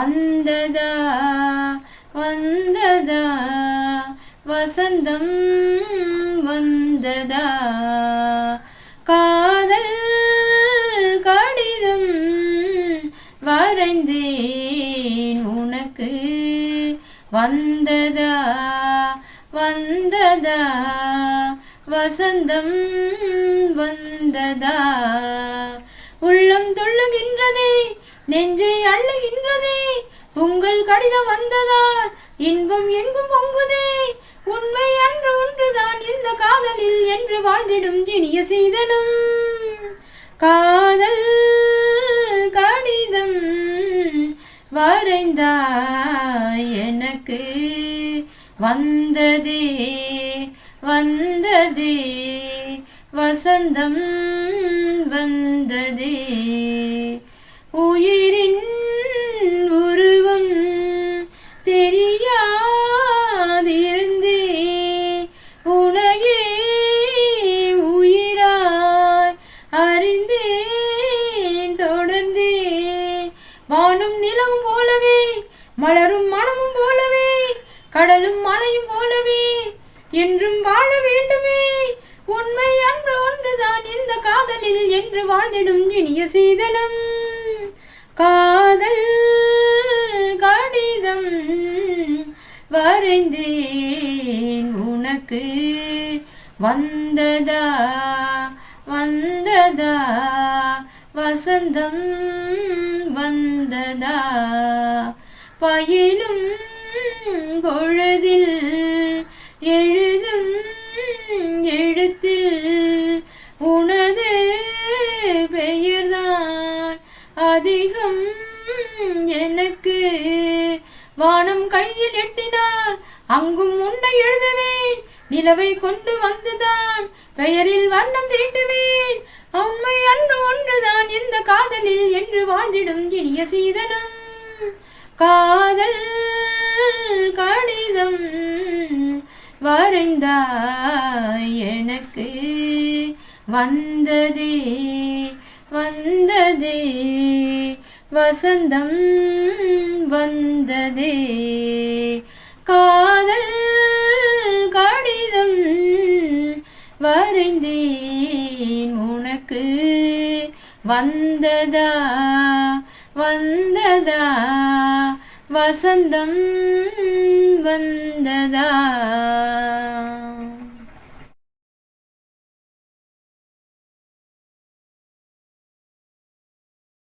வந்ததா வந்ததா வசந்தம் வந்ததா? காதல் கடிதம் வரைந்தேன் உனக்கு. வந்ததா வந்ததா வசந்தம் வந்ததா? நெஞ்சை அள்ளுகின்றதே உங்கள் கடிதம் வந்ததால் இன்பம் எங்கும் பொங்குதே. உண்மை அன்று ஒன்றுதான் இந்த காதலில் என்று வாழ்ந்திடும் இனிய சீதனம். காதல் கடிதம் வரைந்தாய் எனக்கு வந்ததே வந்ததே வசந்தம் வந்ததே. வானும் நிலவும் போலவே மலரும் மனமும் போலவே கடலும் மலையும் போலவே என்றும் வாழ வேண்டுமே. உண்மை அன்று ஒன்றுதான் இந்த காதலில் என்று வாழ்ந்திடும் இனிய சீதனம் காதல் கடிதம் வரைந்தேன் உனக்கு. வந்ததா வந்ததா வசந்தம் வந்ததா? பயிலும் பொழுதில் எழுதும் எழுத்தில் உனது பெயர்தான். அதிகம் எனக்கு வானம் கையில் எட்டினால் அங்கும் உன்னை எழுதுவேன். நிலவை கொண்டு வந்துதான் பெயரில் வண்ணம் தீட்டுவேன். உண்மை அன்று ஒன்று காதலில் என்று வாழ்ந்திடும் இனிய சீதனம். காதல் கடிதம் வரைந்தாய் எனக்கு. வந்ததே வந்ததே வசந்தம் வந்ததே. காதல் கடிதம் வரைந்தேன் உனக்கு. வந்ததா வந்ததா வசந்தம் வந்ததா.